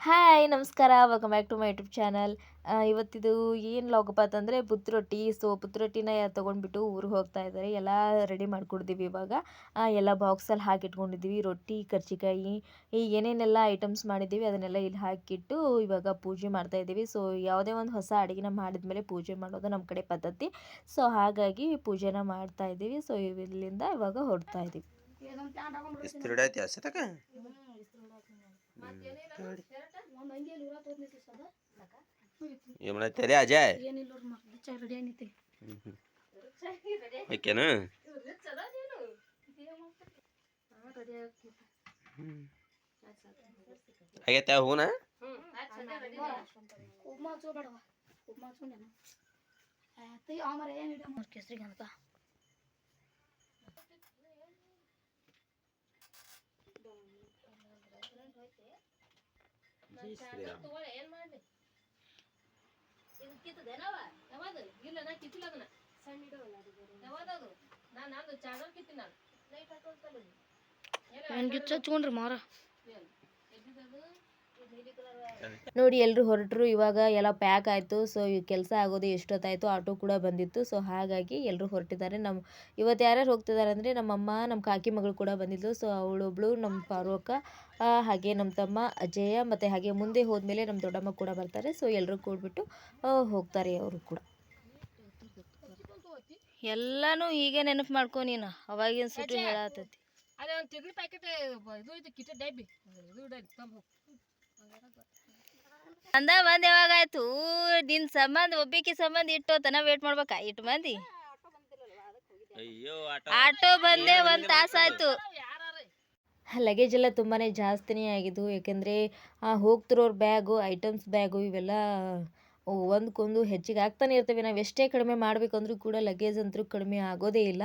Hi, ನಮಸ್ಕಾರ. Welcome back to my YouTube channel ಇವತ್ತಿದು ಏನು ಲಾಗಪ್ಪ ಅಂತಂದರೆ ಬುತ್ತಿ ರೊಟ್ಟಿ ಸೊ ಬುತ್ತಿ ರೊಟ್ಟಿನ ತೊಗೊಂಡ್ಬಿಟ್ಟು ಊರಿಗೆ ಹೋಗ್ತಾ ಇದ್ದಾರೆ ಎಲ್ಲ ರೆಡಿ ಮಾಡ್ಕೊಡ್ತೀವಿ ಇವಾಗ. ಎಲ್ಲ ಬಾಕ್ಸಲ್ಲಿ ಹಾಕಿಟ್ಕೊಂಡಿದ್ದೀವಿ ರೊಟ್ಟಿ ಕರ್ಜಿಕಾಯಿ ಏನೇನೆಲ್ಲ ಐಟಮ್ಸ್ ಮಾಡಿದ್ದೀವಿ ಅದನ್ನೆಲ್ಲ ಇಲ್ಲಿ ಹಾಕಿಟ್ಟು ಇವಾಗ ಪೂಜೆ ಮಾಡ್ತಾ ಇದ್ದೀವಿ. ಸೊ ಯಾವುದೇ ಒಂದು ಹೊಸ ಅಡುಗೆನ ಮಾಡಿದ್ಮೇಲೆ ಪೂಜೆ ಮಾಡೋದು ನಮ್ಮ ಕಡೆ ಪದ್ಧತಿ. ಸೊ ಹಾಗಾಗಿ ಪೂಜೆನ ಮಾಡ್ತಾ ಇದ್ದೀವಿ. ಸೊ ಇಲ್ಲಿಂದ ಇವಾಗ ಹೊರಡ್ತಾ ಇದ್ದೀವಿ ಇಸ್ತ್ರಿ ಹೊಡ್ಯಾತಿ ಅಸತಕ ಏನ್ ತಲೆ ಅಜಯ್ ಓಕೆನು ಆಗೈತೆ ಹೂನ ಕೇಸರಿಗೆ ಅಂತ ಹೆಂಗಿತ್ತು ಹಚ್ಕೊಂಡ್ರಿ ಮಾರ ನೋಡಿ ಎಲ್ಲರೂ ಹೊರಟರು. ಇವಾಗ ಎಲ್ಲ ಪ್ಯಾಕ್ ಆಯಿತು. ಸೊ ಈ ಕೆಲಸ ಆಗೋದು ಎಷ್ಟೊತ್ತಾಯಿತು ಆಟೋ ಕೂಡ ಬಂದಿತ್ತು. ಸೊ ಹಾಗಾಗಿ ಎಲ್ಲರೂ ಹೊರಟಿದ್ದಾರೆ. ನಮ್ಮ ಇವತ್ತು ಯಾರ್ಯಾರು ಹೋಗ್ತಿದ್ದಾರೆ ಅಂದರೆ ನಮ್ಮಮ್ಮ ನಮ್ಮ ಕಾಕಿ ಮಗಳು ಕೂಡ ಬಂದಿದ್ಲು ಸೊ ಅವಳೊಬ್ಳು ನಮ್ಮ ಪಾರ್ವಕ್ಕ ಹಾಗೆ ನಮ್ಮ ತಮ್ಮ ಅಜಯ ಮತ್ತು ಹಾಗೆ ಮುಂದೆ ಹೋದ್ಮೇಲೆ ನಮ್ಮ ದೊಡ್ಡಮ್ಮ ಕೂಡ ಬರ್ತಾರೆ. ಸೊ ಎಲ್ಲರೂ ಕೂಡ್ಬಿಟ್ಟು ಹೋಗ್ತಾರೆ ಅವರು ಕೂಡ. ಎಲ್ಲಾನು ಹೀಗೆ ನೆನಪು ಮಾಡ್ಕೊ ನೀನು. ಅವಾಗಿನ ಸುಟ್ಟು ಹೇಳತ್ತೈತಿ ಅದೇ ಒಂದು ಪ್ಯಾಕೆಟ್ ಇದು ಇದು ಕಿಟ ಡಬ್ಬಿ ಇದು ಅಂದ ಬಂದ ಯಾವಾಗ ಆಯ್ತು ನಿನ್ ಸಂಬಂಧ ಒಬ್ಬಿಕಿ ಸಂಬಂಧ ಇಟ್ಟು ತನ ವೇಟ್ ಮಾಡ್ಬೇಕಾ? ಇಟ್ಟು ಮಂದಿ ಅಯ್ಯೋ ಆಟೋ ಬಂದೆ ಒಂದ್ ತಾಸ ಆಯ್ತು ಲಗೇಜ್ ಎಲ್ಲ ತುಂಬಾನೇ ಜಾಸ್ತಿನೇ ಆಗಿದ್ದು. ಯಾಕೆಂದರೆ ಹೋಗ್ತಿರೋರ್ ಬ್ಯಾಗು ಐಟಮ್ಸ್ ಬ್ಯಾಗು ಇವೆಲ್ಲ ಒಂದಕ್ಕೊಂದು ಹೆಚ್ಚಿಗೆ ಆಗ್ತಾನೆ ಇರ್ತವೆ. ನಾವು ಎಷ್ಟೇ ಕಡಿಮೆ ಮಾಡಬೇಕಂದ್ರೂ ಕೂಡ ಲಗೇಜ್ ಅಂತೂ ಕಡಿಮೆ ಆಗೋದೇ ಇಲ್ಲ.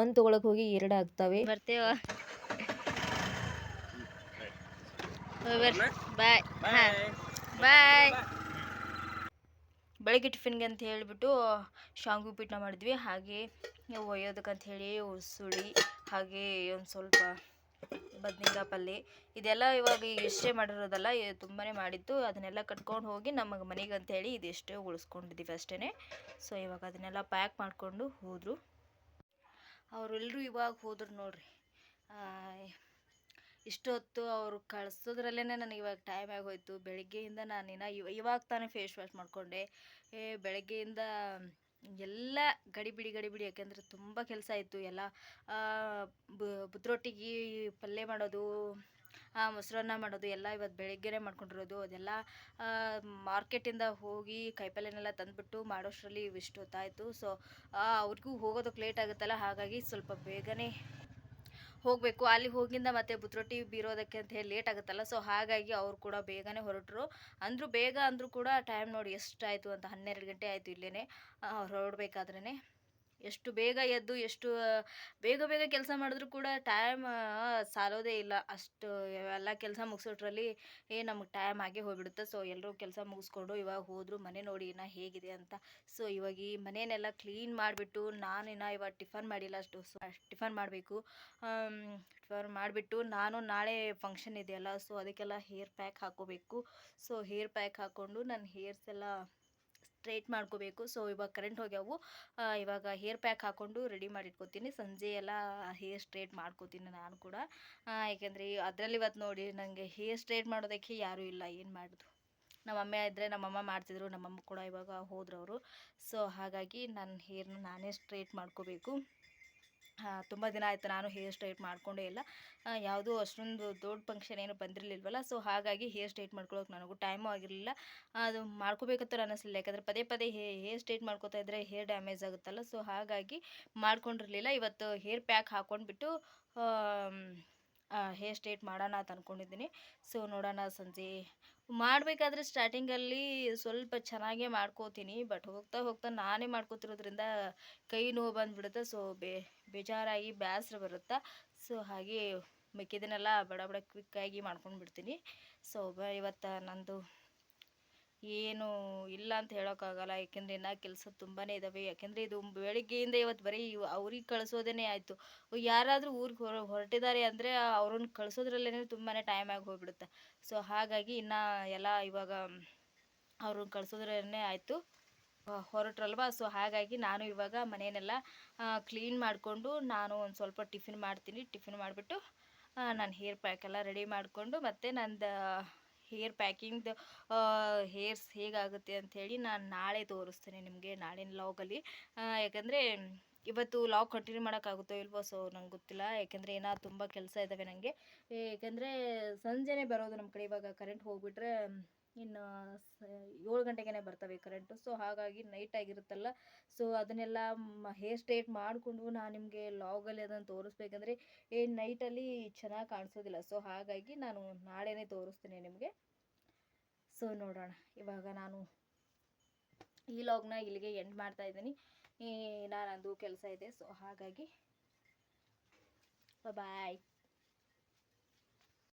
ಒಂದು ತಗೊಳಕ್ ಹೋಗಿ ಎರಡು ಆಗ್ತವೆ. ಬರ್ತೇವ ಬಾಯ್ ಬಾಯ್ ಬೆಳಗ್ಗೆ ಟಿಫಿನ್ಗೆ ಅಂತ ಹೇಳಿಬಿಟ್ಟು ಶಾಂಗು ಪೀಠ ಮಾಡಿದ್ವಿ. ಹಾಗೆ ಒಯ್ಯೋದಕ್ಕಂತ ಹೇಳಿ ಉಸುಳಿ ಹಾಗೆ ಒಂದು ಸ್ವಲ್ಪ ಬದ್ನಿಕಾಯಿ ಪಲ್ಯ ಇದೆಲ್ಲ ಇವಾಗ ಈಗ ಎಷ್ಟೇ ಮಾಡಿರೋದಲ್ಲ ತುಂಬಾ ಮಾಡಿದ್ದು. ಅದನ್ನೆಲ್ಲ ಕಟ್ಕೊಂಡು ಹೋಗಿ ನಮಗೆ ಮನೆಗೆ ಅಂತ ಹೇಳಿ ಇದೆಷ್ಟೇ ಉಳಿಸ್ಕೊಂಡಿದ್ದೀವಿ ಅಷ್ಟೇ ಸೊ ಇವಾಗ ಅದನ್ನೆಲ್ಲ ಪ್ಯಾಕ್ ಮಾಡಿಕೊಂಡು ಹೋದರು. ಅವರೆಲ್ಲರೂ ಇವಾಗ ಹೋದ್ರು ನೋಡ್ರಿ. ಇಷ್ಟೊತ್ತು ಅವರು ಕಳ್ಸೋದ್ರಲ್ಲೇ ನನಗೆ ಇವಾಗ ಟೈಮ್ ಆಗೋಯ್ತು. ಬೆಳಗ್ಗೆಯಿಂದ ನಾನು ಇನ್ನು ಇವ, ಇವಾಗ ತಾನೇ ಫೇಸ್ ವಾಶ್ ಮಾಡಿಕೊಂಡೆ. ಏ, ಬೆಳಗ್ಗೆಯಿಂದ ಎಲ್ಲ ಗಡಿಬಿಡಿ ಗಡಿಬಿಡಿ ಯಾಕೆಂದ್ರೆ ತುಂಬ ಕೆಲಸ ಇತ್ತು ಎಲ್ಲ. ಬುದ್ರೊಟ್ಟಿಗೆ ಪಲ್ಯ ಮಾಡೋದು ಮೊಸರನ್ನ ಮಾಡೋದು, ಎಲ್ಲ ಇವತ್ತು ಬೆಳಗ್ಗೆನೇ ಮಾಡ್ಕೊಂಡಿರೋದು. ಅದೆಲ್ಲ ಮಾರ್ಕೆಟಿಂದ ಹೋಗಿ ಕಾಯಿಪಲ್ಯನೆಲ್ಲ ತಂದುಬಿಟ್ಟು ಮಾಡೋಷ್ಟರಲ್ಲಿ ಇಷ್ಟೊತ್ತಾಯಿತು ಸೊ ಅವ್ರಿಗೂ ಹೋಗೋದಕ್ಕೆ ಲೇಟ್ ಆಗುತ್ತಲ್ಲ. ಹಾಗಾಗಿ ಸ್ವಲ್ಪ ಬೇಗನೆ ಹೋಗಬೇಕು. ಅಲ್ಲಿ ಹೋಗಿಂದ ಮತ್ತೆ ಬುತ್ರೊಟ್ಟಿ ಬೀರೋದಕ್ಕೆ ಅಂತ ಹೇಳಿ ಲೇಟ್ ಆಗುತ್ತಲ್ಲ. ಸೊ ಹಾಗಾಗಿ ಅವರು ಕೂಡ ಬೇಗನೆ ಹೊರಟರು. ಅಂದರೂ ಬೇಗ ಅಂದರೂ ಕೂಡ ಟೈಮ್ ನೋಡಿ ಎಷ್ಟಾಯಿತು ಅಂತ ಹನ್ನೆರಡು ಗಂಟೆ ಆಯಿತು ಇಲ್ಲೇ ಅವ್ರು ಹೊರಡ್ಬೇಕಾದ್ರೇ ಎಷ್ಟು ಬೇಗ ಎದ್ದು ಎಷ್ಟು ಬೇಗ ಬೇಗ ಕೆಲಸ ಮಾಡಿದ್ರು ಕೂಡ ಟೈಮ್ ಸಾಲೋದೇ ಇಲ್ಲ. ಅಷ್ಟು ಎಲ್ಲ ಕೆಲಸ ಮುಗಿಸೋಟ್ರಲ್ಲಿ, ಏ, ನಮಗೆ ಟೈಮ್ ಆಗೇ ಹೋಗ್ಬಿಡುತ್ತೆ. ಸೊ ಎಲ್ಲರೂ ಕೆಲಸ ಮುಗಿಸ್ಕೊಂಡು ಇವಾಗ ಹೋದರು ಮನೆ ನೋಡಿ ಇನ್ನು ಹೇಗಿದೆ ಅಂತ. ಸೊ ಇವಾಗ ಈ ಮನೆಯನ್ನೆಲ್ಲ ಕ್ಲೀನ್ ಮಾಡಿಬಿಟ್ಟು ನಾನು ಇನ್ನು ಇವಾಗ ಟಿಫನ್ ಮಾಡಿಲ್ಲ ಅಷ್ಟು. ಸೊ ಟಿಫನ್ ಮಾಡಬೇಕು. ಟಿಫನ್ ಮಾಡಿಬಿಟ್ಟು ನಾನು ನಾಳೆ ಫಂಕ್ಷನ್ ಇದೆಯಲ್ಲ ಸೊ ಅದಕ್ಕೆಲ್ಲ ಹೇರ್ ಪ್ಯಾಕ್ ಹಾಕೋಬೇಕು. ಸೊ ಹೇರ್ ಪ್ಯಾಕ್ ಹಾಕ್ಕೊಂಡು ನನ್ನ ಹೇರ್ಸ್ ಎಲ್ಲ ಸ್ಟ್ರೈಟ್ ಮಾಡ್ಕೋಬೇಕು. ಸೊ ಇವಾಗ ಕರೆಂಟ್ ಹೋಗ್ಯಾವು. ಇವಾಗ ಹೇರ್ ಪ್ಯಾಕ್ ಹಾಕ್ಕೊಂಡು ರೆಡಿ ಮಾಡಿಟ್ಕೋತೀನಿ. ಸಂಜೆ ಎಲ್ಲ ಹೇರ್ ಸ್ಟ್ರೈಟ್ ಮಾಡ್ಕೋತೀನಿ ನಾನು ಕೂಡ. ಯಾಕೆಂದ್ರೆ ಅದರಲ್ಲಿ ಇವತ್ತು ನೋಡಿ ನನಗೆ ಹೇರ್ ಸ್ಟ್ರೈಟ್ ಮಾಡೋದಕ್ಕೆ ಯಾರೂ ಇಲ್ಲ, ಏನು ಮಾಡೋದು. ನಮ್ಮಮ್ಮ ಇದ್ದರೆ ನಮ್ಮಮ್ಮ ಮಾಡ್ತಿದ್ರು ನಮ್ಮಮ್ಮ ಕೂಡ ಇವಾಗ ಹೋದ್ರವರು. ಸೊ ಹಾಗಾಗಿ ನನ್ನ ಹೇರ್ನ ನಾನೇ ಸ್ಟ್ರೈಟ್ ಮಾಡ್ಕೋಬೇಕು. ತುಂಬ ದಿನ ಆಯಿತು ನಾನು ಹೇರ್ ಸ್ಟ್ರೈಟ್ ಮಾಡಿಕೊಂಡೇ ಇಲ್ಲ. ಯಾವುದು ಅಷ್ಟೊಂದು ದೊಡ್ಡ ಫಂಕ್ಷನ್ ಏನು ಬಂದಿರಲಿಲ್ವಲ್ಲ ಸೊ ಹಾಗಾಗಿ ಹೇರ್ ಸ್ಟ್ರೈಟ್ ಮಾಡ್ಕೊಳ್ಳೋಕೆ ನನಗೂ ಟೈಮು ಆಗಿರಲಿಲ್ಲ. ಅದು ಮಾಡ್ಕೋಬೇಕಂತ ಅನ್ನಿಸ್ಲಿಲ್ಲ ಯಾಕಂದರೆ ಪದೇ ಪದೇ ಹೇರ್ ಸ್ಟ್ರೈಟ್ ಮಾಡ್ಕೋತಾ ಇದ್ದರೆ ಹೇರ್ ಡ್ಯಾಮೇಜ್ ಆಗುತ್ತಲ್ಲ ಸೊ ಹಾಗಾಗಿ ಮಾಡ್ಕೊಂಡಿರಲಿಲ್ಲ. ಇವತ್ತು ಹೇರ್ ಪ್ಯಾಕ್ ಹಾಕ್ಕೊಂಡ್ಬಿಟ್ಟು ಹೇರ್ ಸ್ಟ್ರೈಟ್ ಮಾಡೋಣ ಅಂತ ಅಂದ್ಕೊಂಡಿದ್ದೀನಿ ಸೊ ನೋಡೋಣ ಸಂಜೆ. ಮಾಡಬೇಕಾದ್ರೆ ಸ್ಟಾರ್ಟಿಂಗಲ್ಲಿ ಸ್ವಲ್ಪ ಚೆನ್ನಾಗೇ ಮಾಡ್ಕೋತೀನಿ. ಬಟ್ ಹೋಗ್ತಾ ಹೋಗ್ತಾ ನಾನೇ ಮಾಡ್ಕೋತಿರೋದ್ರಿಂದ ಕೈ ನೋವು ಬಂದುಬಿಡುತ್ತೆ. ಸೊ ಬೇ, ಬೇಜಾರಾಗಿ ಬೇಸರ ಬರುತ್ತೆ? ಸೊ ಹಾಗೆ ಮಿಕ್ಕಿದನ್ನೆಲ್ಲ ಬಡ ಬಡ ಕ್ವಿಕ್ಕಾಗಿ ಮಾಡ್ಕೊಂಡು ಬಿಡ್ತೀನಿ ಸೊ ಇವತ್ತು ನಂದು ಏನು ಇಲ್ಲ ಅಂತ ಹೇಳೋಕ್ಕಾಗಲ್ಲ. ಯಾಕೆಂದರೆ ಇನ್ನೂ ಕೆಲಸ ತುಂಬಾ ಇದ್ದಾವೆ ಯಾಕೆಂದರೆ ಇದು ಬೆಳಿಗ್ಗೆಯಿಂದ ಇವತ್ತು ಬರೀ ಅವ್ರಿಗೆ ಕಳಿಸೋದೇ ಆಯಿತು. ಯಾರಾದರೂ ಊರಿಗೆ ಹೊರ ಹೊರಟಿದ್ದಾರೆ ಅಂದರೆ ಅವ್ರನ್ನ ಕಳಿಸೋದ್ರಲ್ಲೇ ತುಂಬಾ ಟೈಮ್ ಆಗಿ ಹೋಗ್ಬಿಡುತ್ತೆ. ಸೊ ಹಾಗಾಗಿ ಇನ್ನು ಎಲ್ಲ ಇವಾಗ ಅವ್ರನ್ನ ಕಳಿಸೋದ್ರೇ ಆಯಿತು. ಹೊರಟ್ರಲ್ವ? ಸೊ ಹಾಗಾಗಿ ನಾನು ಇವಾಗ ಮನೆಯನ್ನೆಲ್ಲ ಕ್ಲೀನ್ ಮಾಡಿಕೊಂಡು ನಾನು ಒಂದು ಸ್ವಲ್ಪ ಟಿಫಿನ್ ಮಾಡ್ತೀನಿ. ಟಿಫಿನ್ ಮಾಡಿಬಿಟ್ಟು ನಾನು ಹೇರ್ ಪ್ಯಾಕ್ ಎಲ್ಲ ರೆಡಿ ಮಾಡಿಕೊಂಡು ಮತ್ತು ನಂದು ಹೇರ್ ಪ್ಯಾಕಿಂಗ್ ಹೇರ್ಸ್ ಹೇಗಾಗುತ್ತೆ ಅಂಥೇಳಿ ನಾನು ನಾಳೆ ತೋರಿಸ್ತೇನೆ ನಿಮಗೆ ನಾಳಿನ ಲಾಗಲ್ಲಿ. ಯಾಕಂದರೆ ಇವತ್ತು ಲಾಗ್ ಕಂಟಿನ್ಯೂ ಮಾಡೋಕ್ಕಾಗುತ್ತೋ ಇಲ್ವೋ ಸೊ ನಂಗೆ ಗೊತ್ತಿಲ್ಲ. ಯಾಕೆಂದರೆ ಏನೋ ತುಂಬ ಕೆಲಸ ಇದ್ದಾವೆ ನನಗೆ ಏಕೆಂದರೆ ಸಂಜೆನೇ ಬರೋದು ನಮ್ಮ ಕಡೆ ಇವಾಗ ಕರೆಂಟ್ ಹೋಗ್ಬಿಟ್ರೆ ಇನ್ನು ಏಳು ಗಂಟೆಗೇ ಬರ್ತವೆ ಕರೆಂಟು ಸೊ ಹಾಗಾಗಿ ನೈಟ್ ಆಗಿರುತ್ತಲ್ಲ ಸೊ ಅದನ್ನೆಲ್ಲ ಹೇರ್ ಸ್ಟ್ರೇಟ್ ಮಾಡಿಕೊಂಡು ನಾನು ನಿಮಗೆ ಲಾಗಲ್ಲಿ ಅದನ್ನು ತೋರಿಸ್ಬೇಕಂದ್ರೆ ಈ ನೈಟಲ್ಲಿ ಚೆನ್ನಾಗಿ ಕಾಣಿಸೋದಿಲ್ಲ. ಸೊ ಹಾಗಾಗಿ ನಾನು ನಾಳೆನೇ ತೋರಿಸ್ತೀನಿ ನಿಮಗೆ. ಸೊ ನೋಡೋಣ. ಇವಾಗ ನಾನು ಈ ಲಾಗ್ನ ಇಲ್ಲಿಗೆ ಎಂಡ್ ಮಾಡ್ತಾ ಇದ್ದೀನಿ. ನಾನಂದು ಕೆಲಸ ಇದೆ. ಸೊ ಹಾಗಾಗಿ ಬಾಯ್